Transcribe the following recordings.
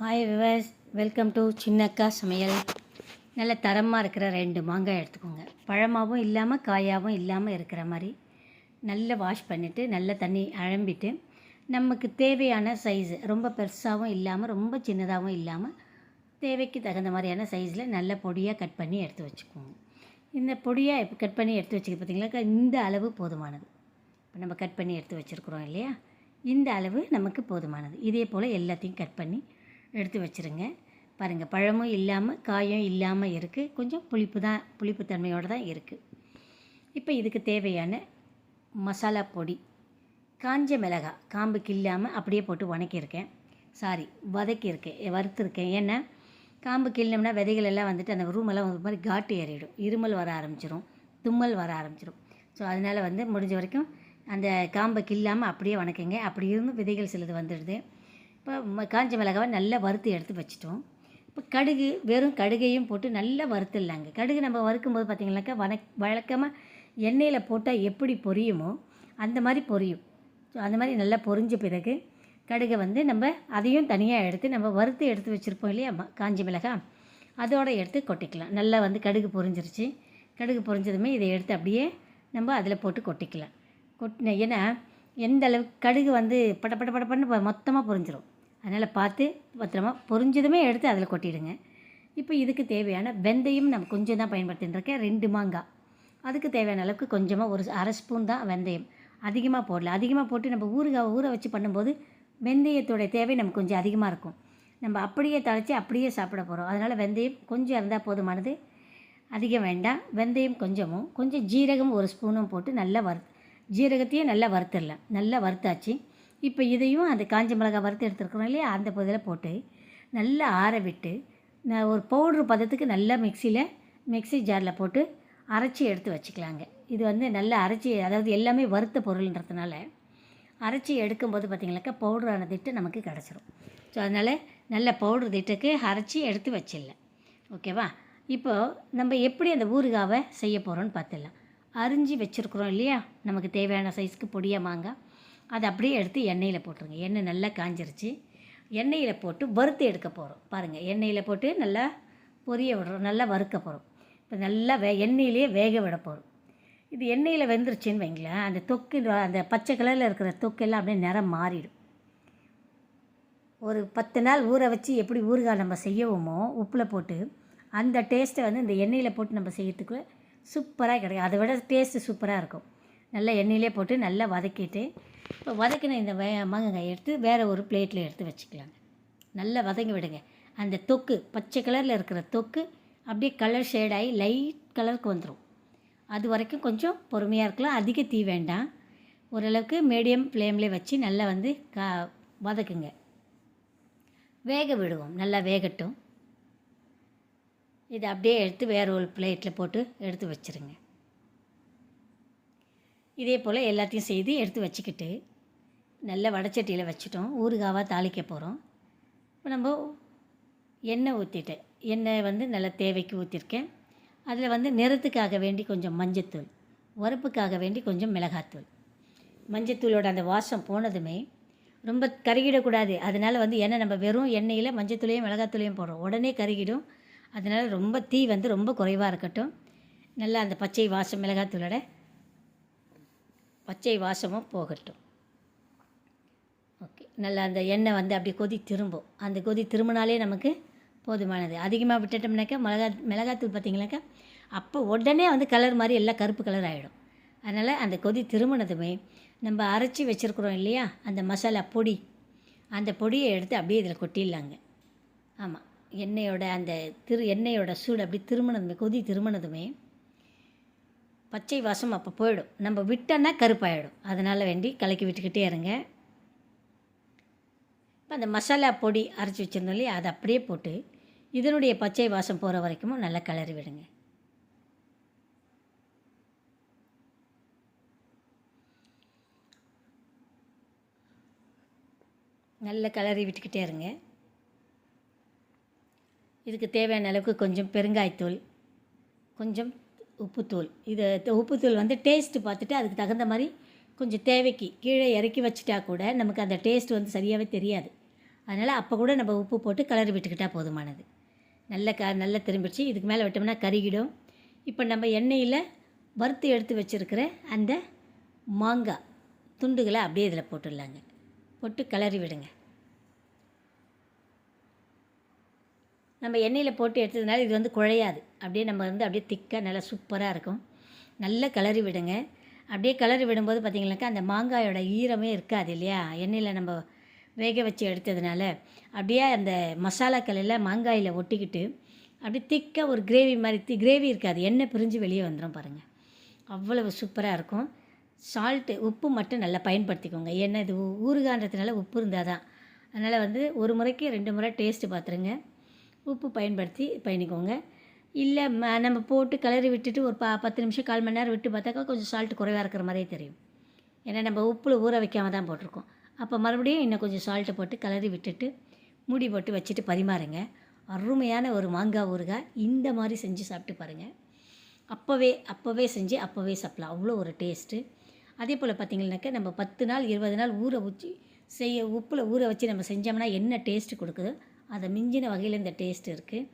Hi viewers welcome to Chinnakka சமையல் நல்ல தரமாக இருக்கிற ரெண்டு மாங்காய் எடுத்துக்கோங்க. பழமாகவும் இல்லாமல் காயாகவும் இல்லாமல் இருக்கிற மாதிரி நல்லா வாஷ் பண்ணிவிட்டு நல்ல தண்ணி அழம்பிட்டு நமக்கு தேவையான சைஸு ரொம்ப பெருசாகவும் இல்லாமல் ரொம்ப சின்னதாகவும் இல்லாமல் தேவைக்கு தகுந்த மாதிரியான சைஸில் நல்ல பொடியாக கட் பண்ணி எடுத்து வச்சுக்கோங்க. இந்த பொடியாக இப்போ கட் பண்ணி எடுத்து வச்சுக்க பார்த்திங்களாக்கா இந்த அளவு போதுமானது. இப்போ நம்ம கட் பண்ணி எடுத்து வச்சுருக்குறோம் இல்லையா? இந்த அளவு நமக்கு போதுமானது. இதே போல் எல்லாத்தையும் கட் பண்ணி எடுத்து வச்சுருங்க. பாருங்கள் பழமும் இல்லாமல் காயும் இல்லாமல் இருக்குது கொஞ்சம் புளிப்பு தான் புளிப்புத்தன்மையோடு தான் இருக்குது இப்போ இதுக்கு தேவையான மசாலா பொடி காஞ்ச மிளகாய் காம்புக்கு இல்லாமல் அப்படியே போட்டு வணக்கியிருக்கேன். சாரி வதக்கியிருக்கேன் வறுத்துருக்கேன். ஏன்னா காம்பு கிள்ளோம்னா விதைகள் எல்லாம் வந்துட்டு அந்த ரூமெல்லாம் ஒரு மாதிரி காட்டு ஏறிடும். இருமல் வர ஆரம்பிச்சிடும் தும்மல் வர ஆரம்பிச்சிடும் ஸோ அதனால் வந்து முடிஞ்ச வரைக்கும் அந்த காம்பை கில்லாமல் அப்படியே வணக்கங்க. அப்படி இருந்து விதைகள் சிலது வந்துடுது. இப்போ காஞ்ச மிளகாவை நல்லா வறுத்து எடுத்து வச்சிட்டோம். இப்போ கடுகு வெறும் கடுகையும் போட்டு நல்லா வறுத்துடலாங்க. கடுகு நம்ம வறுக்கும்போது பார்த்திங்கனாக்கா வணக் வழக்கமாக எண்ணெயில் போட்டால் எப்படி பொரியுமோ அந்த மாதிரி பொரியும். ஸோ அந்த மாதிரி நல்லா பொரிஞ்ச பிறகு கடுகை வந்து நம்ம அதையும் தனியாக எடுத்து நம்ம வறுத்து எடுத்து வச்சுருப்போம் இல்லையா காஞ்சி காஞ்ச மிளகாய் அதோட எடுத்து கொட்டிக்கலாம். நல்லா வந்து கடுகு பொரிஞ்சிருச்சு. கடுகு பொரிஞ்சதுமே இதை எடுத்து அப்படியே நம்ம அதில் போட்டு கொட்டிக்கலாம். கொட்டின ஏன்னா எந்த அளவுக்கு கடுகு வந்து பட பட படப்படன்னு மொத்தமாக பொரிஞ்சிரும். அதனால் பார்த்து பத்திரமா பொரிஞ்சதுமே எடுத்து அதில் கொட்டிடுங்க. இப்போ இதுக்கு தேவையான வெந்தயம் நம்ம கொஞ்சம் தான் பயன்படுத்திட்டுருக்கேன் ரெண்டு மாங்காய் அதுக்கு தேவையான அளவுக்கு கொஞ்சமாக ஒரு அரை ஸ்பூன் தான் வெந்தயம். அதிகமாக போடல. அதிகமாக போட்டு நம்ம ஊறுகாய் ஊற வச்சு பண்ணும்போது வெந்தயத்தோடைய தேவை நமக்கு கொஞ்சம் அதிகமாக இருக்கும். நம்ம அப்படியே தழைச்சி அப்படியே சாப்பிட போகிறோம் அதனால் வெந்தயம் கொஞ்சம் இருந்தால் போதுமானது. அதிகம் வேண்டாம். வெந்தயம் கொஞ்சமும் கொஞ்சம் ஜீரகம் ஒரு ஸ்பூனும் போட்டு நல்லா வறு ஜீரகத்தையும் நல்லா வறுத்துடலாம். நல்லா வறுத்தாச்சு. இப்போ இதையும் அந்த காஞ்ச மிளகாய் வறுத்து எடுத்துருக்குறோம் இல்லையா? அந்த பகுதியில் போட்டு நல்லா ஆற விட்டு நான் ஒரு பவுட்ரு பதத்துக்கு நல்லா மிக்சியில் மிக்ஸி ஜாரில் போட்டு அரைச்சி எடுத்து வச்சுக்கலாங்க. இது வந்து நல்லா அரைச்சி அதாவது எல்லாமே வறுத்த பொருள்ன்றதுனால அரைச்சி எடுக்கும்போது பார்த்திங்கனாக்கா பவுடரான திட்டு நமக்கு கிடச்சிரும். ஸோ அதனால் நல்ல பவுட்ரு திட்டுக்கு அரைச்சி எடுத்து வச்சிடலாம். ஓகேவா? இப்போது நம்ம எப்படி அந்த ஊறுகாவை செய்ய போகிறோம்னு பார்த்துடலாம். அரிஞ்சு வச்சுருக்குறோம் இல்லையா? நமக்கு தேவையான சைஸ்க்கு பொடியாக மாங்காய். அதை அப்படியே எடுத்து எண்ணெயில் போட்டுருங்க. எண்ணெய் நல்லா காஞ்சிருச்சு. எண்ணெயில் போட்டு வறுத்து எடுக்க போகிறோம் பாருங்கள் எண்ணெயில் போட்டு நல்லா பொரிய விடுறோம். நல்லா வறுக்க போகிறோம் இப்போ நல்லா வே எண்ணெயிலேயே வேக விட போகிறோம் இது எண்ணெயில் வெந்துருச்சுன்னு வைங்களேன். அந்த தொக்கு அந்த பச்சை கலரில் இருக்கிற தொக்கெல்லாம் அப்படியே நிறம் மாறிடும். ஒரு பத்து நாள் ஊற வச்சு எப்படி ஊறுகாய் நம்ம செய்யவோமோ உப்பில் போட்டு அந்த டேஸ்ட்டை வந்து இந்த எண்ணெயில் போட்டு நம்ம செய்யறதுக்கு சூப்பராக கிடைக்கும். அதை விட டேஸ்ட்டு சூப்பராக இருக்கும். நல்லா எண்ணெயிலே போட்டு நல்லா வதக்கிட்டு இப்போ வதக்கின இந்த வே மாங்காய் எடுத்து வேறு ஒரு பிளேட்டில் எடுத்து வச்சுக்கலாங்க. நல்லா வதங்கி விடுங்க. அந்த தொக்கு பச்சை கலரில் இருக்கிற தொக்கு அப்படியே கலர் ஷேடாகி லைட் கலருக்கு வந்துடும் அது வரைக்கும் கொஞ்சம் பொறுமையாக இருக்கலாம். அதிக தீ வேண்டாம். ஓரளவுக்கு மீடியம் ஃப்ளேம்லேயே வச்சு நல்லா வந்து கா வதக்குங்க. வேக விடுவோம். நல்லா வேகட்டும். இதை அப்படியே எடுத்து வேறு ஒரு பிளேட்டில் போட்டு எடுத்து வச்சுருங்க. இதே போல் எல்லாத்தையும் செய்து எடுத்து வச்சுக்கிட்டு நல்ல வடச்சட்டியில் வச்சுட்டோம். ஊறுகாவாக தாளிக்க போகிறோம் இப்போ நம்ம எண்ணெய் ஊற்றிட்டேன் எண்ணெய் வந்து நல்லா தேவைக்கு ஊற்றிருக்கேன் அதில் வந்து நிறத்துக்காக வேண்டி கொஞ்சம் மஞ்சத்தூள் உரப்புக்காக வேண்டி கொஞ்சம் மிளகாத்தூள். மஞ்சத்தூளோட அந்த வாசம் போனதுமே ரொம்ப கருகிடக்கூடாது. அதனால் வந்து எண்ணெய் நம்ம வெறும் எண்ணெயில் மஞ்சத்தூளையும் மிளகாத்தூளையும் போடுறோம். உடனே கருகிடும். அதனால் ரொம்ப தீ வந்து ரொம்ப குறைவாக இருக்கட்டும். நல்லா அந்த பச்சை வாசம் மிளகாத்தூளோட பச்சை வாசமும் போகட்டும். ஓகே நல்லா அந்த எண்ணெய் வந்து அப்படி கொதி திரும்பும். அந்த கொதி திரும்பினாலே நமக்கு போதுமானது. அதிகமாக விட்டுட்டோம்னாக்கா மிளகா மிளகாத்தூள் பார்த்தீங்கன்னாக்கா அப்போ உடனே வந்து கலர் மாதிரி எல்லாம் கருப்பு கலர் ஆகிடும் அதனால் அந்த கொதி திரும்பினதுமே நம்ம அரைச்சி வச்சுருக்குறோம் இல்லையா? அந்த மசாலா பொடி. அந்த பொடியை எடுத்து அப்படியே இதில் கொட்டிடலாங்க. ஆமாம் எண்ணெயோட அந்த திரு எண்ணெயோட சூடு அப்படி திரும்பினதுமே கொதி திரும்பினதுமே பச்சை வாசம் அப்போ போயிடும். நம்ம விட்டோன்னா கருப்பாயிடும். அதனால் வேண்டி கலக்கி விட்டுக்கிட்டே இருங்க. இப்போ அந்த மசாலா பொடி அரைச்சி வச்சுருந்தோம் இல்லையா? அதை அப்படியே போட்டு இதனுடைய பச்சை வாசம் போகிற வரைக்கும் நல்லா கிளறி விடுங்க. நல்லா கிளறி விட்டுக்கிட்டே இருங்க. இதுக்கு தேவையான அளவுக்கு கொஞ்சம் பெருங்காயத்தூள் கொஞ்சம் உப்புத்தூள். இது த- உப்புத்தூள் வந்து டேஸ்ட்டு பார்த்துட்டு அதுக்கு தகுந்த மாதிரி கொஞ்சம் தேவைக்கு கீழே இறக்கி வச்சுட்டா கூட நமக்கு அந்த டேஸ்ட் வந்து சரியாகவே தெரியாது. அதனால் அப்போ கூட நம்ம உப்பு போட்டு கலர் விட்டுக்கிட்டால் போதுமானது. நல்ல க நல்லா திரும்பிடுச்சு. இதுக்கு மேலே விட்டோம்னா கருகிடும். இப்போ நம்ம எண்ணெயில் வறுத்து எடுத்து வச்சுருக்கிற அந்த மாங்காய் துண்டுகளை அப்படியே இதில் போட்டுடலாங்க. போட்டு கிளறி விடுங்க. நம்ம எண்ணெயில் போட்டு எடுத்ததுனால இது வந்து குழையாது. அப்படியே நம்ம வந்து அப்படியே திக்காக நல்லா சூப்பராக இருக்கும். நல்லா கிளறி விடுங்க. அப்படியே கிளறி விடும்போது பார்த்திங்கனாக்கா அந்த மாங்காயோட ஈரமே இருக்காது இல்லையா? எண்ணெயில் நம்ம வேக வச்சு எடுத்ததுனால அப்படியே அந்த மசாலாக்கள் மாங்காயில் ஒட்டிக்கிட்டு அப்படியே திக்காக ஒரு கிரேவி மாதிரி தி கிரேவி இருக்காது. எண்ணெய் பிரிஞ்சு வெளியே வந்துடும் பாருங்கள் அவ்வளவு சூப்பராக இருக்கும். சால்ட்டு உப்பு மட்டும் நல்லா பயன்படுத்திக்கோங்க. ஏன்னா இது ஊறுகான்றதுனால உப்பு இருந்தால் தான் அதனால் வந்து ஒரு முறைக்கு ரெண்டு முறை டேஸ்ட்டு பார்த்துருங்க உப்பு பயன்படுத்தி பயணிக்கோங்க. இல்லை நம்ம போட்டு கிளறி விட்டுட்டு ஒரு ப பத்து நிமிஷம் கால் மணி நேரம் விட்டு பார்த்தாக்கா கொஞ்சம் சால்ட் குறைவாக இருக்கிற மாதிரியே தெரியும். ஏன்னா நம்ம உப்பில் ஊற வைக்காம தான் போட்டிருக்கோம். அப்போ மறுபடியும் இன்னும் கொஞ்சம் சால்ட்டை போட்டு கிளறி விட்டுட்டு மூடி போட்டு வச்சுட்டு பரிமாறுங்க. அருமையான ஒரு மாங்காய் ஊறுகாய். இந்த மாதிரி செஞ்சு சாப்பிட்டு பாருங்கள் அப்போவே அப்போவே செஞ்சு அப்போவே சாப்பிட்லாம். அவ்வளோ ஒரு டேஸ்ட்டு அதே போல் பார்த்திங்கனாக்கா நம்ம பத்து நாள் இருபது நாள் ஊற வச்சு செய்ய உப்பில் ஊற வச்சு நம்ம செஞ்சோம்னா என்ன டேஸ்ட்டு கொடுக்குதோ அதை மிஞ்சின வகையில் இந்த டேஸ்ட் இருக்குது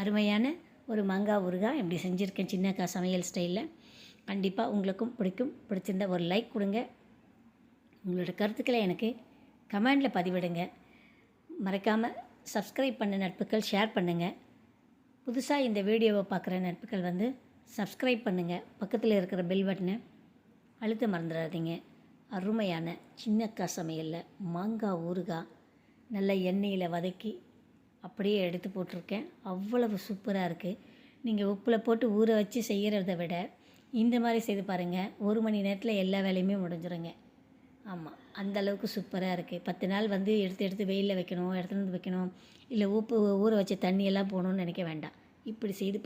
அருமையான ஒரு மாங்காய் ஊறுகாய் இப்படி செஞ்சுருக்கேன் சின்னக்கா சமையல் ஸ்டைலில் கண்டிப்பாக உங்களுக்கும் பிடிக்கும். பிடிச்சிருந்தா ஒரு லைக் கொடுங்க. உங்களோட கருத்துக்களை எனக்கு கமெண்டில் பதிவிடுங்க. மறக்காமல் சப்ஸ்கிரைப் பண்ண நட்புகள் ஷேர் பண்ணுங்கள் புதுசாக இந்த வீடியோவை பார்க்குற நட்புகள் வந்து சப்ஸ்கிரைப் பண்ணுங்கள் பக்கத்தில் இருக்கிற பெல் பட்டனை அழுத்த மறந்துடாதீங்க. அருமையான சின்னக்கா சமையலில் மாங்காய் ஊறுகாய் நல்ல எண்ணெயில் வதக்கி அப்படியே எடுத்து போட்டிருக்கேன். அவ்வளவு சூப்பராக இருக்குது நீங்கள் உப்பில் போட்டு ஊற வச்சு செய்கிறத விட இந்த மாதிரி செய்து பாருங்கள் ஒரு மணி நேரத்தில் எல்லா வேலையுமே முடிஞ்சிருங்க. ஆமாம் அந்த அளவுக்கு சூப்பராக இருக்குது பத்து நாள் வந்து எடுத்து எடுத்து வெயிலில் வைக்கணும் எடுத்துகிட்டு வந்து வைக்கணும். இல்லை உப்பு ஊற வச்ச தண்ணியெல்லாம் போகணும்னு நினைக்க வேண்டாம். இப்படி செய்து